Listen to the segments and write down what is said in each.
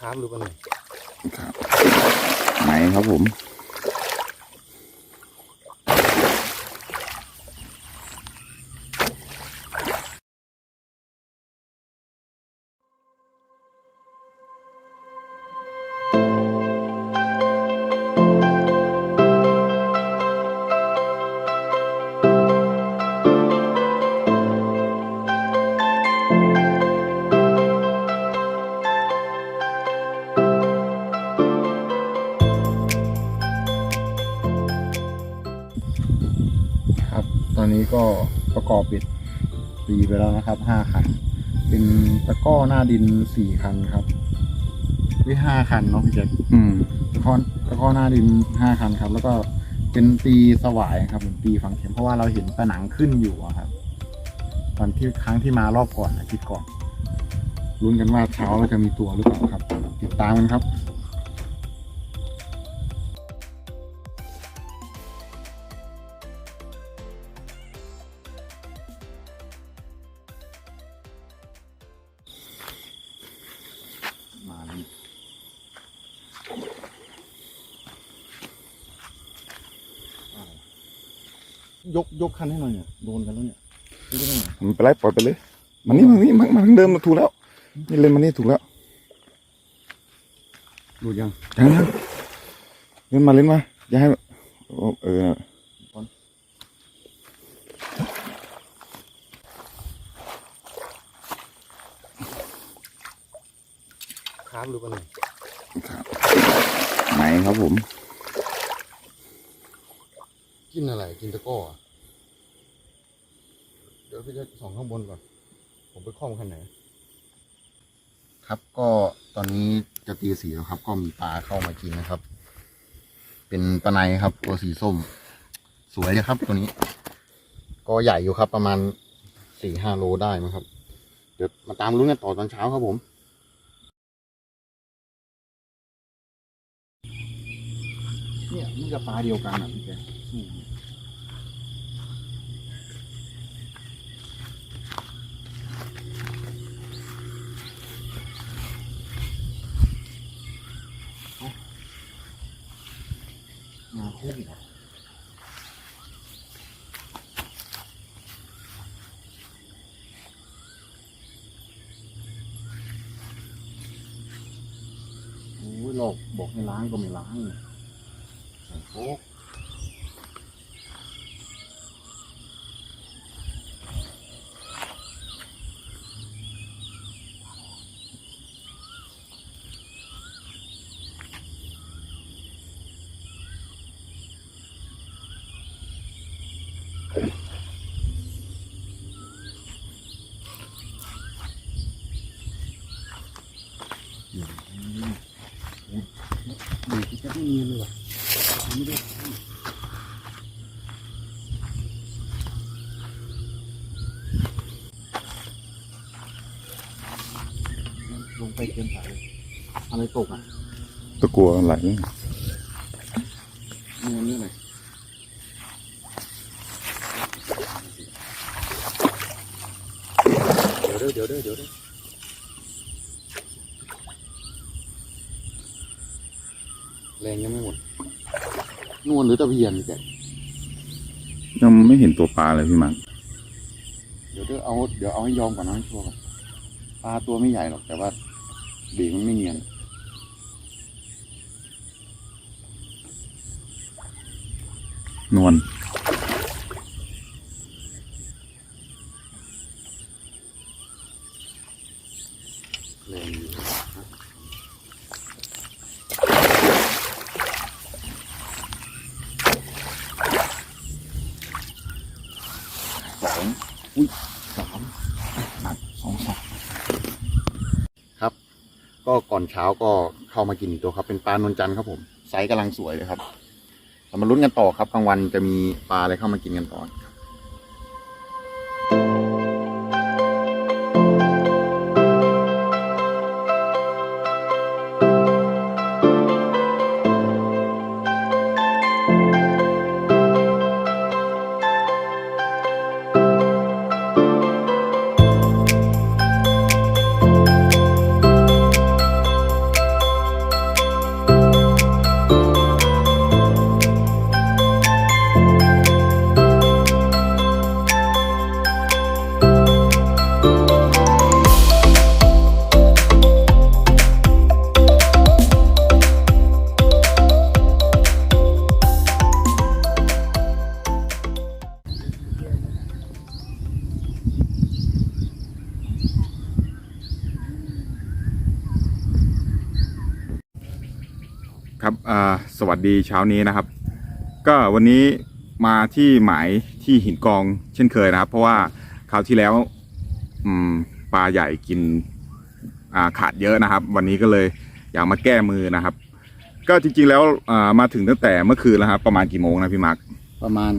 ครับหรือเปล่าเนี่ยครับไหนครับผม ก็ประกอบปิดตีไปแล้วนะครับห้าคัน เป็นตะกร้อหน้าดินสี่คันครับด้วยห้าคันเนาะพี่แจ็คอืมตะกร้อตะกร้อหน้าดินห้าคันครับ แล้วก็เป็นตีสวายครับเป็นตีฝังเข็มเพราะว่าเราเห็นผนังขึ้นอยู่อะครับ ตอนที่ครั้งที่มารอบก่อนอาทิตย์ก่อนลุ้นกันว่าเช้าเราจะมีตัวหรือเปล่าครับ ติดตามกันครับ ยกยกคันให้หน่อยเนี่ยโดนกันแล้วเนี่ยยกได้ไหมมันไปไล่ปล่อยไปเลย มันนี่มันนี่มันมันทางเดิมมาถูกแล้ว นี่เลยมันนี่ถูกแล้วดูยังยังยังเล่นมาเล่นมาอย่าให้โอ้เออครับหรือเปล่าเนี่ยครับไหนครับผม กินอะไร กินตะกร้ออะเดี๋ยวพี่จะส่องข้างบนก่อน ผมไปคล้องคันไหน ครับก็ตอนนี้จะตีสีแล้วครับ ก็มีปลาเข้ามากินนะครับ เป็นปลาในครับ ตัวสีส้ม สวยเลยครับตัวนี้ ก็ใหญ่อยู่ครับ ประมาณสี่ห้าโลได้มั้งครับ เดี๋ยวมาตามลุ้นกันต่อตอนเช้าครับผมเนี่ยมันจะปลาเดียวกันอะพี่แกอืมเอา มาคู่เหรอโอ้ยหลอกบอกให้ล้างก็ไม่ล้างเลยโอ้ดีที่จะไม่มีเลยว่ะไม่ได้ ลงไปเกินสายเลยอะ ไรตกอะตะกัวไหลนี่มันเรื่องอะไรเดี๋ยวเด้อเดี๋ยวเด้อเดี๋ยวเด้อแรงยังไม่หมดนวลหรือตะเพียนแกยังไม่เห็นตัวปลาเลยพี่มังเดี๋ยวเด้อเอาเดี๋ยวเอาให้ยอมก่อนนะให้ชัวร์ก่อนปลาตัวไม่ใหญ่หรอกแต่ว่าเบีกมันไม่เนียน นวลแรงอยู่สองอุ้ยสามหนักสองสองครับ ก็ก่อนเช้าก็เข้ามากินอีกตัวครับ เป็นปลานวลจันทร์ครับผม ไซส์กำลังสวยเลยครับ เรามาลุ้นกันต่อครับกลางวันจะมีปลาอะไรเข้ามากินกันต่อครับ ครับสวัสดีเช้านี้นะครับ ก็วันนี้มาที่หมายที่หินกองเช่นเคยนะครับ เพราะว่าคราวที่แล้วปลาใหญ่กินขาดเยอะนะครับ วันนี้ก็เลยอยากมาแก้มือนะครับ ก็จริงๆแล้วมาถึงตั้งแต่เมื่อคืนแล้วครับประมาณกี่โมงนะพี่มาร์ค ประมาณ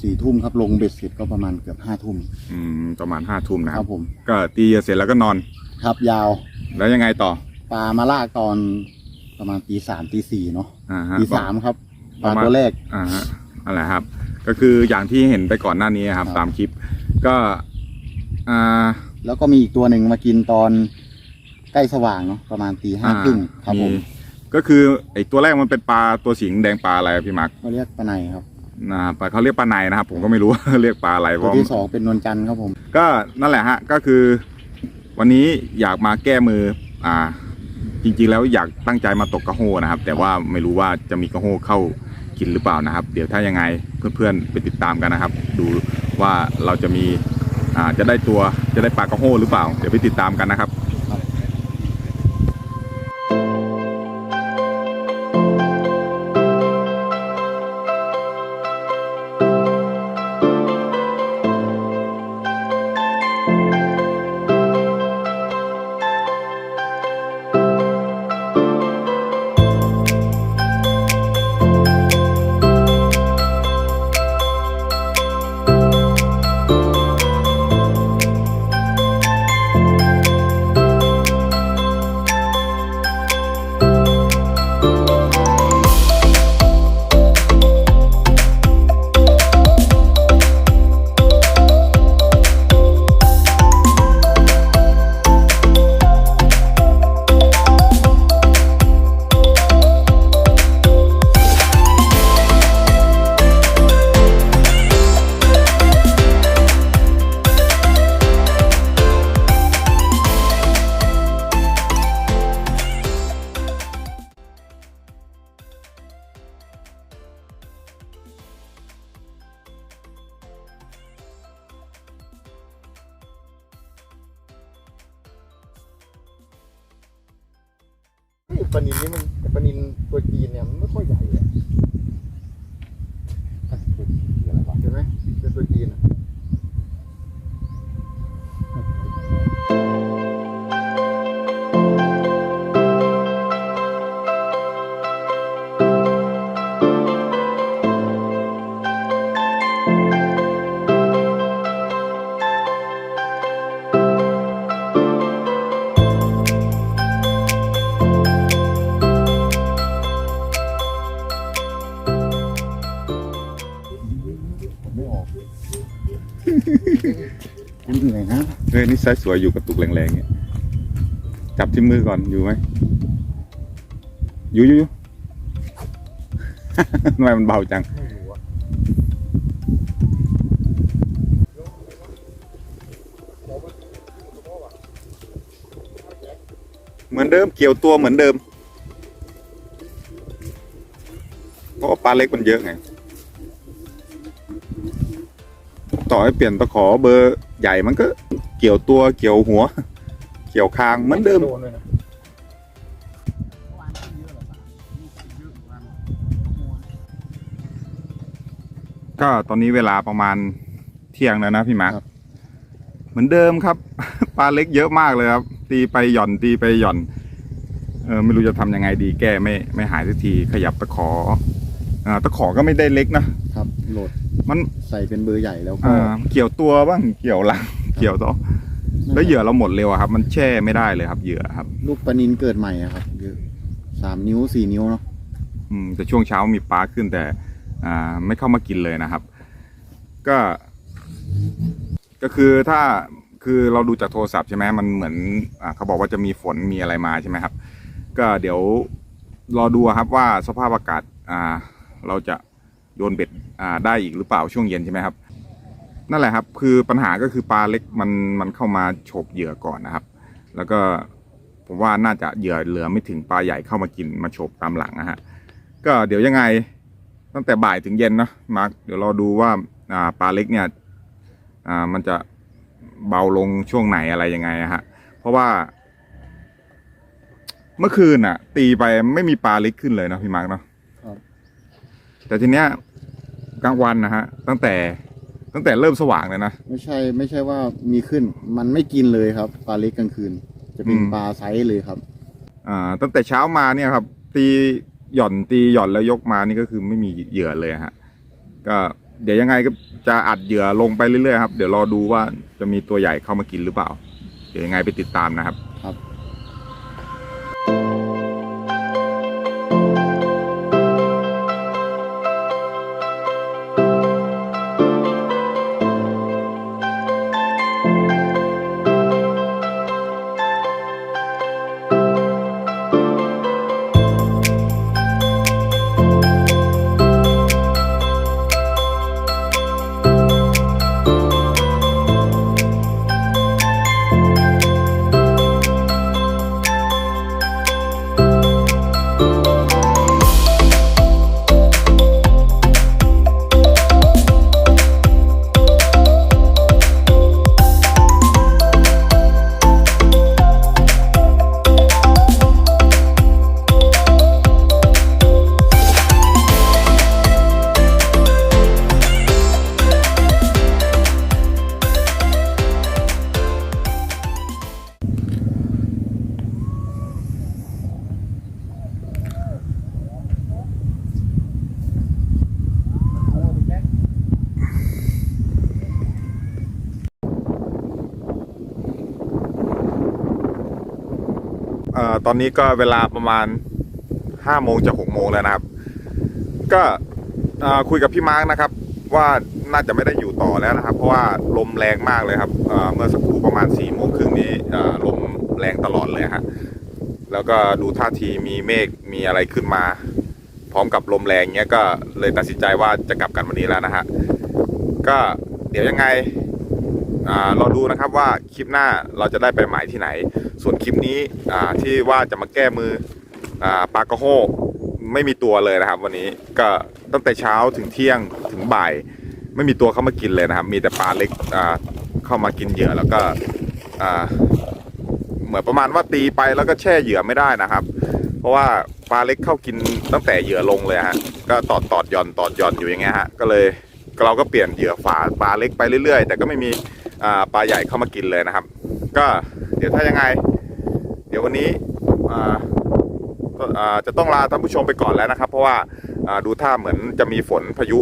สี่ทุ่มครับลงเบ็ดเสร็จก็ประมาณเกือบห้าทุ่มอืมประมาณห้าทุ่มนะคครัรับบผมก็ตีเสร็จแล้วก็นอน ครับยาวแล้วยังไงต่อปลามาลากตอนประมาณตีสามตีสี่เนาะอ่าฮะ ตีสามครับปประลามาณ ตัวแรก อ่าฮะอะไรครับ ก็คืออย่างที่เห็นไปก่อนหน้านี้ครับ ครับ ตามคลิป ก็อ่าแล้วก็มีอีกตัวหนึ่งมากินตอนใกล้สว่างเนาะประมาณตีห้าครึ่งครับผมก็คือไอตัวแรกมันเป็นปลาตัวสิงแดงปลาอะไรอะพี่มาร์คเขาเรียกปลาในครับ นะปลาเขาเรียกปลาในนะครับ ผมก็ไม่รู้ เรียกปลาอะไรเพตัวราะที่สองเป็นนวลจันทร์ครับผม ก็นั่นแหละฮะก็คือ วันนี้อยากมาแก้มืออ่า จริงๆแล้วอยากตั้งใจมาตกกระโฮนะครับ แต่ว่าไม่รู้ว่าจะมีกระโฮเข้ากินหรือเปล่านะครับ เดี๋ยวถ้ายังไงเพื่อนๆไปติดตามกันนะครับ ดูว่าเราจะมีอ่าจะได้ตัวจะได้ปลากระโฮหรือเปล่า เดี๋ยวไปติดตามกันนะครับ ไม่ออกยังเหนื่อยนะเฮ้ยนี่ไซส์สวยอยู่กระตุกแรงๆเนี่ยจับที่มือก่อนอยู่ไหมอยู่อยู่อยู่ ทำไมมันเบาจังไม่รู้อะเหมือนเดิมเกี่ยวตัวเหมือนเดิม เพราะว่าปลาเล็กมันเยอะไง ต่อให้เปลี่ยนตะขอเบอร์ใหญ่มันก็เกี่ยวตัวเกี่ยวหัว เกี่ยวคางเหมือนเดิม โดนเลยนะก็ตอนนี้เวลาประมาณเที่ยงแล้วนะพี่มาร์คเหมือนเดิมครับ ปลาเล็กเยอะมากเลยครับ ตีไปหย่อนตีไปหย่อน เออไม่รู้จะทำยังไงดีแก้ไม่ไม่หายสักทีขยับตะขออ่าตะขอก็ไม่ได้เล็กนะครับโหลด มันใส่เป็นเบอร์ใหญ่แล้วก็อ่าเกี่ยวตัวบ้างเกี่ยวหลังเกี่ยวต่อแล้วเหยื่อเราหมดเร็วอะครับ มันแช่ไม่ได้เลยครับเหยื่อครับ ลูกปลานินเกิดใหม่อะครับเยอะสามนิ้วสี่นิ้วเนาะอืมแต่ช่วงเช้ามีปลาขึ้นแต่ อ่า ไม่เข้ามากินเลยนะครับ ก็ ก็คือถ้าคือเราดูจากโทรศัพท์ใช่ไหมมันเหมือนอ่าเขาบอกว่าจะมีฝนมีอะไรมาใช่ไหมครับ ก็เดี๋ยวรอดูครับว่าสภาพอากาศอ่า เราจะ โยนเบ็ดอ่าได้อีกหรือเปล่าช่วงเย็นใช่ไหมครับ นั่นแหละครับ คือปัญหาก็คือปลาเล็กมันมันเข้ามาฉกเหยื่อก่อนนะครับ แล้วก็ผมว่าน่าจะเหยื่อเหลือไม่ถึงปลาใหญ่เข้ามากินมาฉกตามหลังนะฮะก็เดี๋ยวยังไงตั้งแต่บ่ายถึงเย็นนะมาร์คเดี๋ยวรอดูว่าอ่าปลาเล็กเนี่ยอ่ามันจะเบาลงช่วงไหนอะไรยังไงอะฮะเพราะว่า เมื่อคืนน่ะตีไปไม่มีปลาเล็กขึ้นเลยนะพี่มาร์กเนาะ แต่ทีเนี้ยกลางวันนะฮะ ตั้งแต่ตั้งแต่เริ่มสว่างเลยนะ ไม่ใช่ไม่ใช่ว่ามีขึ้น มันไม่กินเลยครับปลาเล็กกลางคืน จะเป็นอืม ปลาไซส์เลยครับ อ่า ตั้งแต่เช้ามาเนี่ยครับ ตีหย่อนตีหย่อนแล้วยกมานี่ก็คือไม่มีเหยื่อเลยฮะ ก็เดี๋ยวยังไงก็จะอัดเหยื่อลงไปเรื่อยๆครับ เดี๋ยวรอดูว่าจะมีตัวใหญ่เข้ามากินหรือเปล่า เดี๋ยวยังไงไปติดตามนะครับ ครับ เอ่อตอนนี้ก็เวลาประมาณห้าโมงจะหกโมงแล้วนะครับ ก็เอ่อคุยกับพี่มาร์กนะครับ ว่าน่าจะไม่ได้อยู่ต่อแล้วนะครับ เพราะว่าลมแรงมากเลยครับเอ่อเมื่อสักครู่ประมาณสี่โมงครึ่งนี้เอ่อลมแรงตลอดเลยฮะแล้วก็ดูท่าทีมีเมฆมีอะไรขึ้นมา พร้อมกับลมแรงเงี้ยก็เลยตัดสินใจว่าจะกลับกันวันนี้แล้วนะฮะก็เดี๋ยวยังไง อ่ารอดูนะครับว่าคลิปหน้าเราจะได้ไปหมายที่ไหน ส่วนคลิปนี้ที่ว่าจะมาแก้มืออปลากระโฮไม่มีตัวเลยนะครับ วันนี้ก็ตั้งแต่เช้าถึงเที่ยงถึงบ่าย ไม่มีตัวเข้ามากินเลยนะครับ มีแต่ปลาเล็กเข้ามากินเหยื่อแล้วก็เหมือนประมาณว่าตีไปแล้วก็แช่เหยื่อไม่ได้นะครับ เพราะว่าปลาเล็กเข้ากินตั้งแต่เหยื่อลงเลยฮะก็ตอดตอดย่อนตอดย่อนอยู่อย่างเงี้ยฮะก็เลยเราก็เปลี่ยนเหยื่อฝาปลาเล็กไปเรื่อยๆ แต่ก็ไม่มี ปลาใหญ่เข้ามากินเลยนะครับ ก็เดี๋ยวถ้ายังไง เดี๋ยววันนี้จะต้องลาท่านผู้ชมไปก่อนแล้วนะครับ เพราะว่าดูท่าเหมือนจะมีฝนพายุ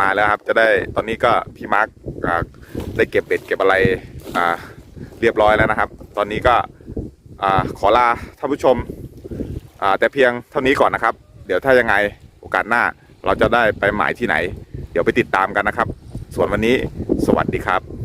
มาแล้วครับ จะได้ตอนนี้ก็พี่มาร์คได้เก็บเบ็ดเก็บอะไรเรียบร้อยแล้วนะครับ ตอนนี้ก็อขอลาท่านผู้ชมแต่เพียงเท่านี้ก่อนนะครับ เดี๋ยวถ้ายังไงโอกาสหน้าเราจะได้ไปหมายที่ไหน เดี๋ยวไปติดตามกันนะครับ ส่วนวันนี้สวัสดีครับ